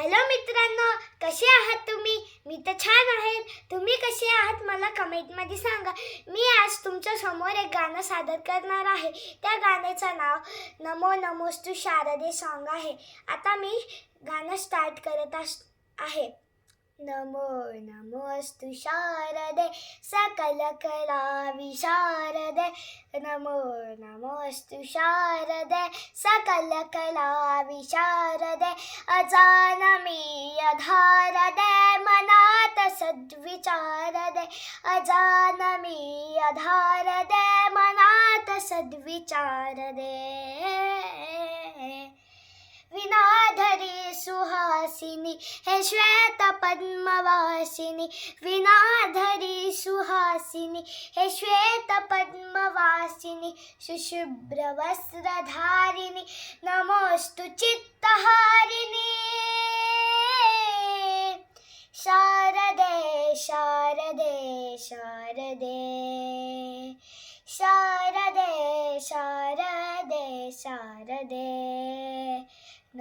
Hello मित्रांनो कसे आहात तुम्ही? मी तर छान आहे. तुम्ही कसे आहात? मला कमेंटमध्ये सांगा. मी आज तुमच्यासमोर एक गाणं सादर करणार आहे. त्या गाण्याचं नाव नमो नमोस्तू शारदे सॉन्ग आहे. आता मी गाणं स्टार्ट करत अस आहे. नमो नमोस्तु शारदे सकल कला विशारदे नमो नमोस्तु शारदे सकल कला विशारदे अजानमीय धारदे मनात सद्विचारदे अजानमीय धारदे मनात सद्विचारदे सुहासिनी हे श्वेत पद्मवासिनी विनाधरी सुहासिनी हे श्वेत पद्मवासिनी शुशुभ्र नमोस्तु चित्तहारिणी। शारदे शारदे शारदे। शारदे शारदे शारदे।